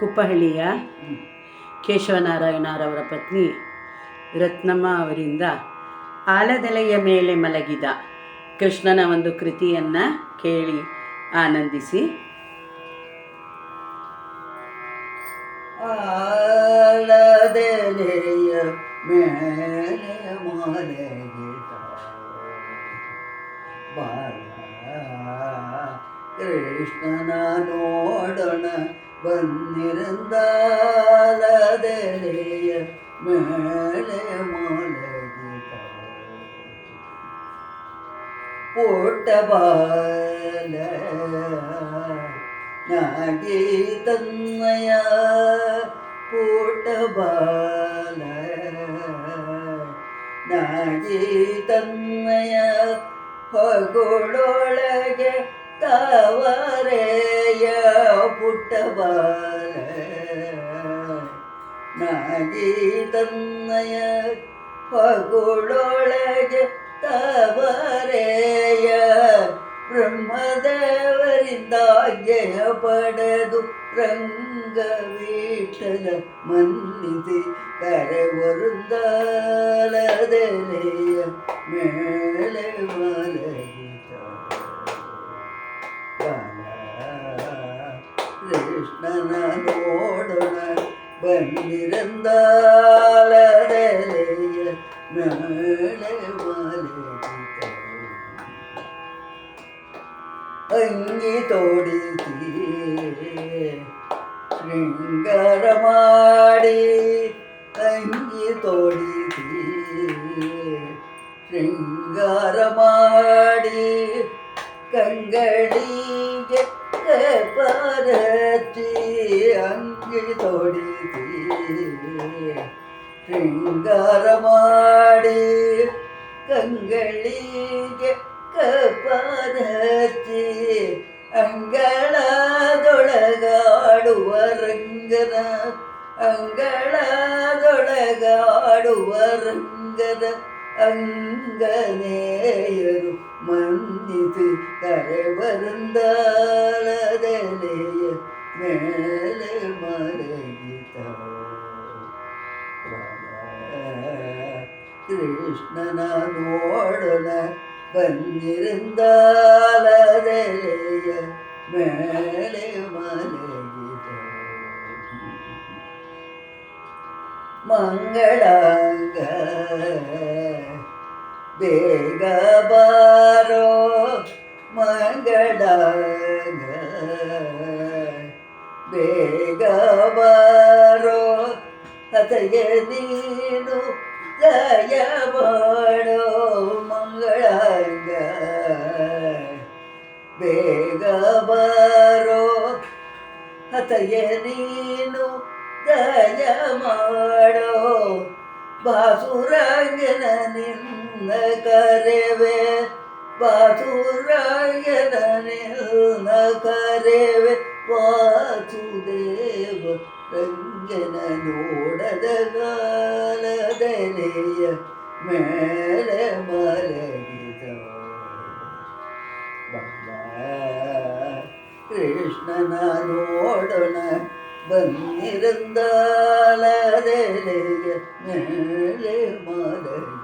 ಕುಪ್ಪಹಳ್ಳಿಯ ಕೇಶವನಾರಾಯಣರವರ ಪತ್ನಿ ರತ್ನಮ್ಮ ಅವರಿಂದ ಆಲದೆಲೆಯ ಮೇಲೆ ಮಲಗಿದ ಕೃಷ್ಣನ ಒಂದು ಕೃತಿಯನ್ನು ಕೇಳಿ ಆನಂದಿಸಿ. ಆಲದೆಲೆಯ ಮೇಲೆ ಕೃಷ್ಣನ ನೋಡೋಣ ಬಂದಿರಂದಾಲದೆಲೆಯ ಮೇಲೆ ಮಲಗಿದ ಪುಟ್ಟ ಬಾಲ ನಾಗಿ ತನ್ನಯ ಪುಟ್ಟ ಬಾಲ ನಾಗಿ ತನ್ನಯ ಹೊಗಳೊಳಗೆ ತಾವರೆಯ ಪುಟ್ಟ ಬಾಲ ನಾಗಿ ತನ್ನಯ ಹೊಗಳೊಳಗೆ ತವರೆಯ ಬ್ರಹ್ಮದೇವರಿಂದಾಜ್ಞೆಯ ಪಡೆದು ರಂಗವೀಠಲ ಮನ್ನಿಸಿ ಕರೆವರುಂದಾಲದೆಲೆಯ ಮೇಲೆ கிருஷ்ணனோடுண வந்திருந்தாலடைய அங்கி தோடி ശൃംഗരമാടി അങ്കി തോടി ശൃംഗാരമാടി കങ്കടീ ಅಂಗಿ ತೋಡಿಸಿ ಶೃಂಗಾರ ಮಾಡಿ ಕಂಗಳಿಗೆ ಪರಚಿ ಅಂಗಿ ತೋಡಿಸಿ ಶೃಂಗಾರ ಮಾಡಿ ಕಂಗಳಿಗೆ ಕಪರಚಿ ಅಂಗಳದೊಳಗಾಡುವ ರಂಗನ ಅಂಗಳದೊಳಗಾಡುವ ರಂಗನ ಅಂಗನೇಯರು ಮನ್ನಿಸಿ ಕರೆಬರಂದಾಲದೆಲೆಯ ಮೇಲೆ ಮಲಗಿತ ಕೃಷ್ಣನ ನೋಡೋಣ ಬಂದಿರಂದಾಲದೆಲೆಯ ಮೇಲೆ ಮಲಗಿದ ಮಂಗಳಾಂಗ ಬೇಗ ಬಾರೋ ಮಂಗಳ ಬೇಗ ಬಾರೋ ಕಥೆಗೆ ನೀನು ದಯ ಮಾಡೋ ಮಂಗಳ ಬೇಗ ಬಾರೋ ಕಥೆಗೆ ನೀನು ದಯ ಮಾಡೋ ಬಾಸುರಂಗನ ನಿನ್ನ വന്ന കരവേ വാസുരായണനിൽ കരവേ വാസുദേവ രഞ്ജനനോടത കാലതലയ മേലെ മലകിത കൃഷ്ണനോടണ വന്നിരുന്നാലതലയ മേലെ മലകിത